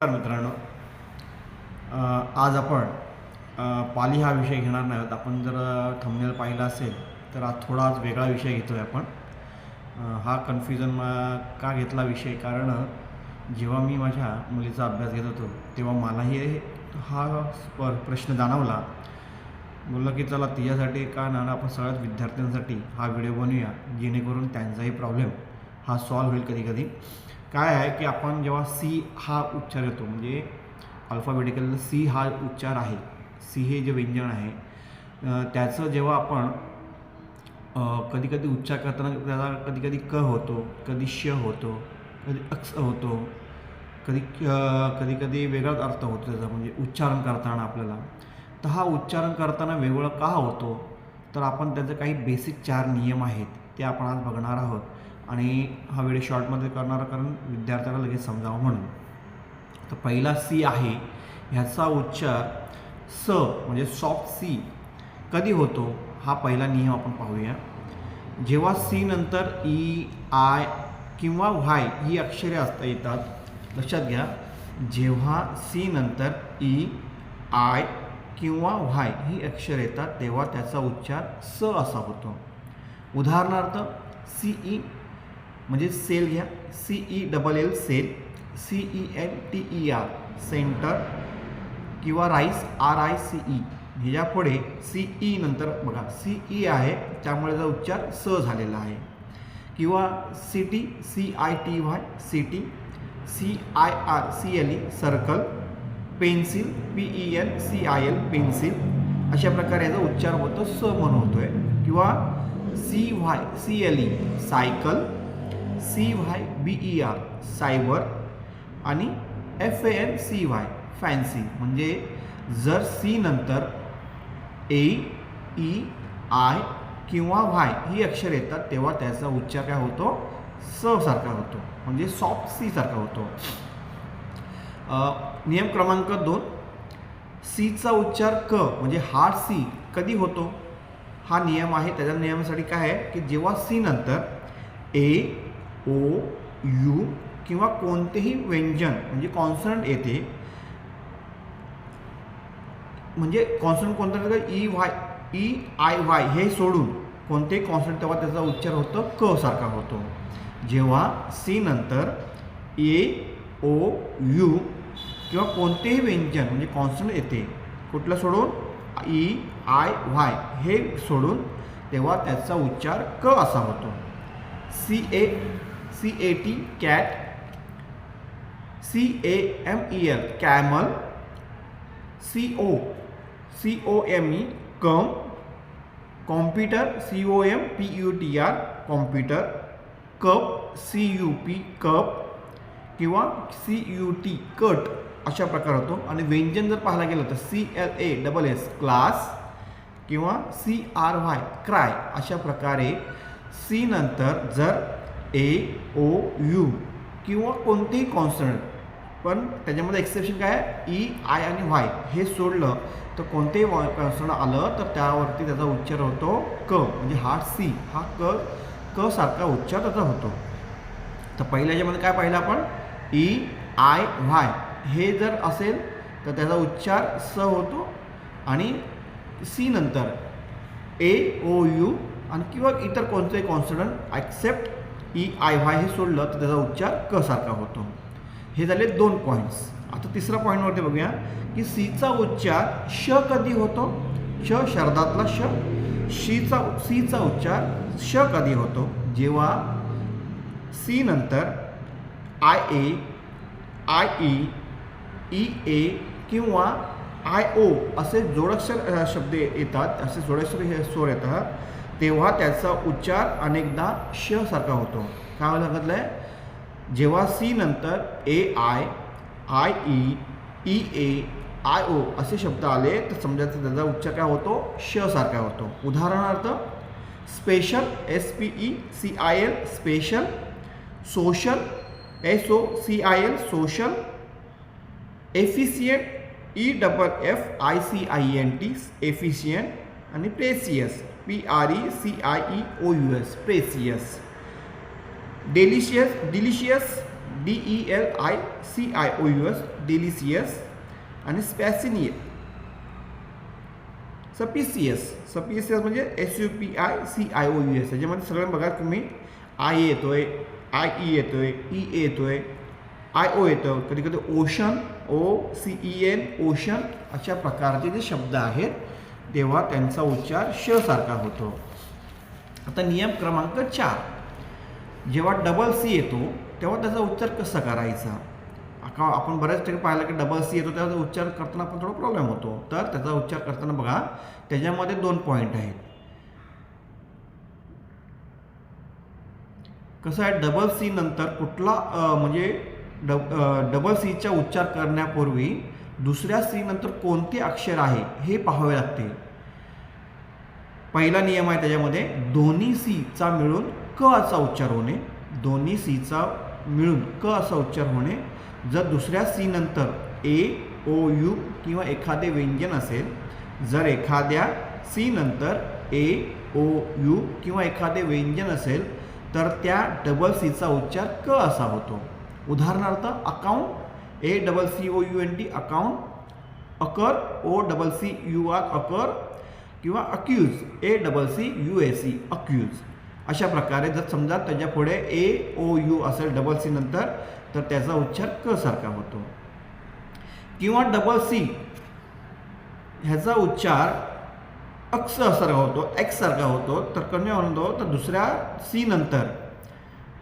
नमस्कार मित्रांनो. आज आपण पाली हा विषय घेणार नाही आहोत. आपण जर थंबनेल पाहिला असेल तर आज थोडा आज वेगळा विषय घेतो आहे आपण हा कन्फ्युजन का घेतला विषय? कारण जेव्हा मी माझ्या मुलीचा अभ्यास घेत होतो तेव्हा मलाही हा प्रश्न जाणवला. बोललं की चला तिच्यासाठी का ना आपण सगळ्याच विद्यार्थ्यांसाठी हा व्हिडिओ बनवूया जेणेकरून त्यांचाही प्रॉब्लेम हा सॉल्व्ह होईल कधी कधी काय आहे की आपण जेव्हा सी हा उच्चार येतो म्हणजे अल्फाबेटिकल सी हा उच्चार आहे सी हे जे व्यंजन आहे त्याचं जेव्हा आपण कधी कधी उच्चार करताना त्याला कधी कधी क होतो कधी श होतो कधी अक्ष होतो कधी कधी कधी वेगळाच अर्थ होतो त्याचा म्हणजे उच्चारण करताना आपल्याला. तर हा उच्चारण करताना वेगळं का होतो? तर आपण त्याचे काही बेसिक चार नियम आहेत ते आपण आज बघणार आहोत. आणि हा व्हिडिओ शॉर्टमध्ये करणार कारण विद्यार्थ्याला लगेच समजावं म्हणून. तर पहिला सी आहे ह्याचा उच्चार स म्हणजे सॉफ्ट सी कधी होतो? हा पहिला नियम आपण पाहूया. जेव्हा सी नंतर e, ई आय किंवा व्हाय ही अक्षरे असता येतात लक्षात घ्या. जेव्हा सी नंतर e, ई आय किंवा व्हाय ही अक्षर येतात तेव्हा त्याचा उच्चार स असा होतो. उदाहरणार्थ सी ई म्हणजे सेल घ्या. C E double L cell. C E N T E R centre किंवा rice R I C E ह्याच्या पुढे सी ई नंतर बघा. सी ई आहे त्यामुळे त्याचा उच्चार स झालेला आहे. किंवा C T C I T Y C T C I R C L E circle pencil P E N C I L pencil. अशा प्रकारे याचा उच्चार होतो स म्हणून होतो आहे किंवा C Y C L E cycle. C Y B E R cyber आणि F A N C Y fancy म्हणजे जर सी नंतर ए ई आय किंवा व्हाय ही अक्षर येतात तेव्हा त्याचा उच्चार काय होतो? स सारखा होतो. म्हणजे सॉफ्ट सी सारखा होतो. नियम क्रमांक दोन. सीचा उच्चार क म्हणजे हार्ड सी कधी होतो? हा नियम आहे. त्याच्या नियमासाठी काय आहे? की जेव्हा सी नंतर ए ओ यू किंवा कोणतेही व्यंजन म्हणजे कॉन्सनंट येते. म्हणजे कॉन्सनंट कोणतं येतं E Y E I Y हे सोडून कोणतेही कॉन्सनंट तेव्हा त्याचा उच्चार होतो क सारखा होतो. जेव्हा सी नंतर ए ओ यू किंवा कोणतेही व्यंजन म्हणजे कॉन्सनंट येते कुठलं सोडून? ई आय व्हाय हे सोडून तेव्हा त्याचा उच्चार क असा होतो. C A C A T cat C A M E L camel C O C O M E come computer C O M P U T R computer cup C U P cup किंवा C U T cut अशा प्रकार होतो. आणि व्यंजन जर पाहायला गेलं तर C L A double S class किंवा सी आर व्हाय क्राय अशा प्रकारे सी नंतर जर ए ओ यू किंवा कोणतेही कॉन्सनंट पण त्याच्यामध्ये एक्सेप्शन काय आहे? E, ई आय आणि वाय हे सोडलं तर कोणतेही कॉन्सनंट आलं तर त्यावरती त्याचा उच्चार होतो क. म्हणजे हा सी हा क क सारखा उच्चार त्याचा होतो. तर पहिल्या याच्यामध्ये काय पाहिलं आपण? ई आय व्हाय हे जर असेल तर त्याचा उच्चार स होतो आणि सी नंतर. ए ओ यू आणि किंवा इतर कोणतंही consonant accept E I Y हे सोडलं तर त्याचा उच्चार क सारखा होतो. हे झाले दोन पॉईंट्स आता तिसरा पॉईंटवरती बघूया की सीचा उच्चार श कधी होतो? श शरदातला श. शीचा सीचा उच्चार श कधी होतो? जेव्हा सी नंतर I A I E E A किंवा आय ओ असे जोडाक्षर शब्द येतात असे जोडाक्षर हे स्वर येतात. तेव्हा त्याचा उच्चार अनेकदा श सारखा होतो. काय सांगितलं आहे जेव्हा सी नंतर A I I E E A I O असे शब्द आले तर समजायचं त्याचा उच्चार काय होतो? श सारखा होतो. उदाहरणार्थ special S P E C I L special social S O C I L social efficient E double F I C I N T efficient आणि precious P R E C I E O U S precious delicious delicious D E L I C I O U S delicious आणि स्पॅसिनिय suspicious suspicious म्हणजे S U P I C I O U S याच्यामध्ये सगळं बघा तुम्ही. I येतोय I E येतोय E A येतोय आय ओ येतं. कधी कधी ocean O C E N ocean अशा प्रकारचे जे शब्द आहेत. तेव्हा त्यांचा उच्चार श सारखा होतो. आता नियम क्रमांक चार. जेव्हा डबल सी येतो तेव्हा त्याचा उच्चार कसा करायचा? का आपण बऱ्याच ठिकाणी पाहिलं की डबल सी येतो त्याचा उच्चार करताना पण थोडा प्रॉब्लेम होतो. तर त्याचा उच्चार करताना बघा त्याच्यामध्ये दोन पॉईंट आहेत. कसं आहे? डबल सी नंतर कुठला म्हणजे डब डबल सीचा उच्चार करण्यापूर्वी दुसऱ्या सी नंतर कोणते अक्षर आहे हे पाहावे लागते. पहिला नियम आहे त्याच्यामध्ये दोन्ही सीचा मिळून क असा उच्चार होणे. दोन्ही सीचा मिळून क असा उच्चार होणे. जर दुसऱ्या सी नंतर ए ओ यू किंवा एखादे व्यंजन असेल जर एखाद्या सी नंतर ए ओ यू किंवा एखादे व्यंजन असेल तर त्या डबल सीचा उच्चार क असा होतो. उदाहरणार्थ account A double C O U N T account occur O double C U R occur किंवा accuse A double C U A C accuse अशा प्रकारे जर समजा त्याच्या पुढे ए ओ यू असेल डबल सी नंतर तर त्याचा उच्चार क सारखा होतो. किंवा डबल सी ह्याचा उच्चार अक्स सारखा होतो एक्स सारखा होतो तर कमी होतो तर दुसऱ्या सी नंतर.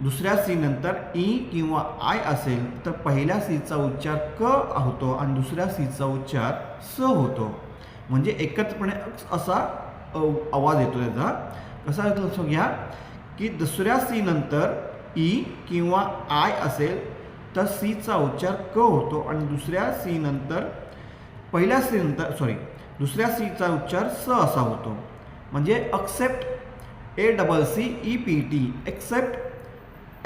दुसऱ्या सी नंतर ई किंवा आय असेल तर पहिल्या सीचा उच्चार क होतो आणि दुसऱ्या सीचा उच्चार स होतो. म्हणजे एकत्रपणे असा आवाज येतो त्याचा. कसा लक्षात घ्या की दुसऱ्या सी नंतर ई किंवा आय असेल तर सीचा उच्चार क होतो आणि दुसऱ्या सी नंतर पहिल्या सी नंतर सॉरी दुसऱ्या सीचा उच्चार स असा होतो. म्हणजे accept A double C E P T except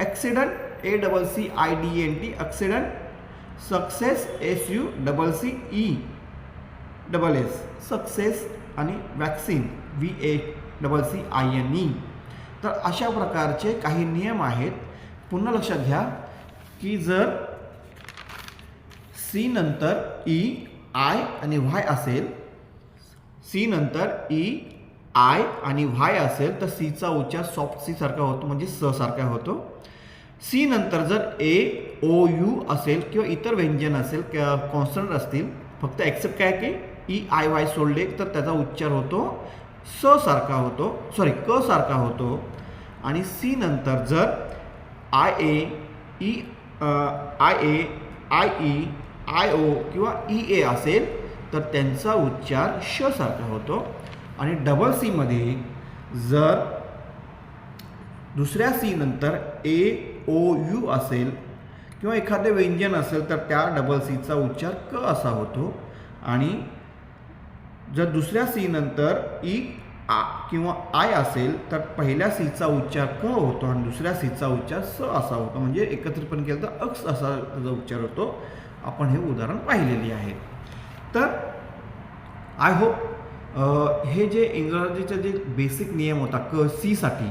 accident A double C I D N T accident success S U double C E double S success आणि vaccine V A double C I N E तर अशा प्रकारचे काही नियम आहेत. पुन्हा लक्षात घ्या की जर सी नंतर e, ई आय आणि व्हाय असेल सी नंतर e, ई आय आणि व्हाय असेल तर सीचा उच्चार सॉफ्ट सी सारखा होतो म्हणजे स सारखा होतो. सी नंतर जर ए ओ यू असेल किंवा इतर व्यंजन असेल किंवा कॉन्सनंट असतील फक्त ॲक्सेप्ट काय की ई आय वाय सोडले तर त्याचा उच्चार होतो स सारखा होतो सॉरी क सारखा होतो. आणि सी नंतर जर I A E I A I E I O किंवा e, ई ए असेल तर त्यांचा उच्चार श सारखा होतो. आणि डबल सीमध्ये जर दुसऱ्या सी नंतर ए ओ यू असेल किंवा एखादे व्यंजन असेल तर त्या डबल सीचा उच्चार क असा होतो. आणि जर दुसऱ्या सी नंतर e, ई आ किंवा आय असेल तर पहिल्या सीचा उच्चार क होतो आणि दुसऱ्या सीचा उच्चार स असा होतो. म्हणजे एकत्रितपणे केलं तर अक्स असा त्याचा उच्चार होतो. आपण हे उदाहरण पाहिलेले आहे. तर आय होप हे जे इंग्रजीचे जे बेसिक नियम होता क सीसाठी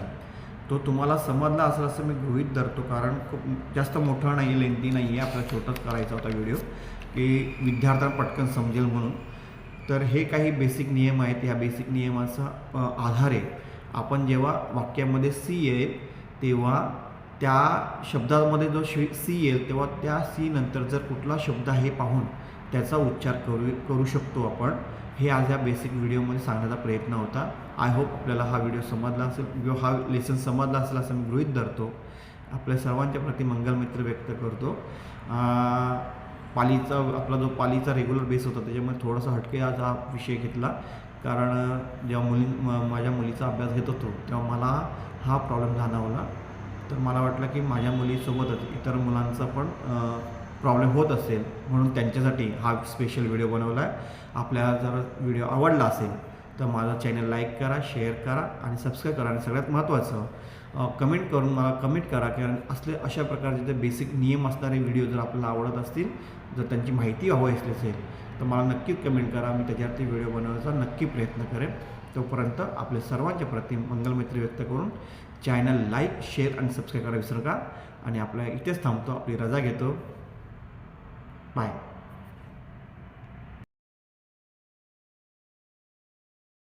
तो तुम्हाला समजला असेल असं मी गृहित धरतो कारण खूप जास्त मोठा नाही आहे लेंथी नाही आहे आपला छोटाच करायचा होता व्हिडिओ की विद्यार्थ्यांना पटकन समजेल म्हणून. तर हे काही बेसिक नियम आहेत. ह्या बेसिक नियमाचा आधार आधारे आपण जेव्हा वाक्यामध्ये सी येईल तेव्हा त्या शब्दामध्ये जो शी सी येईल तेव्हा त्या सी नंतर जर कुठला शब्द आहे पाहून त्याचा उच्चार करू करू शकतो आपण. हे आज ह्या बेसिक व्हिडिओमध्ये सांगण्याचा प्रयत्न होता. आय होप आपल्याला हा व्हिडिओ समजला असेल. किंवा हा लेसन समजला असेल असं मी गृहित धरतो. आपल्या सर्वांच्या प्रति मंगलमित्र व्यक्त करतो. पालीचा आपला जो पालीचा रेग्युलर बेस होता त्याच्यामुळे थोडासा हटके आज हा विषय घेतला. कारण जेव्हा मुली माझ्या मुलीचा अभ्यास घेत होतो तेव्हा मला हा प्रॉब्लेम जाणवला. तर मला वाटलं की माझ्या मुलीसोबतच इतर मुलांचा पण प्रॉब्लेम होत असेल. म्हणून त्यांच्यासाठी हा स्पेशल व्हिडिओ बनवला आहे आपल्याला जर व्हिडिओ आवडला असेल तर माझं चॅनल लाईक करा शेअर करा आणि सबस्क्राईब करा. आणि सगळ्यात महत्त्वाचं कमेंट करून मला कमेंट करा कारण असले अशा प्रकारचे जे बेसिक नियम असणारे व्हिडिओ जर आपल्याला आवडत असतील जर त्यांची माहिती हवी असली असेल तर मला नक्कीच कमेंट करा. मी त्याच्यावरती व्हिडिओ बनवण्याचा नक्की प्रयत्न करेन. तोपर्यंत आपल्या सर्वांच्या प्रति मंगलमैत्री व्यक्त करून चॅनल लाईक शेअर आणि सबस्क्राईब करा. विसरू का आणि आपल्या इथेच थांबतो. आपली रजा घेतो. बाय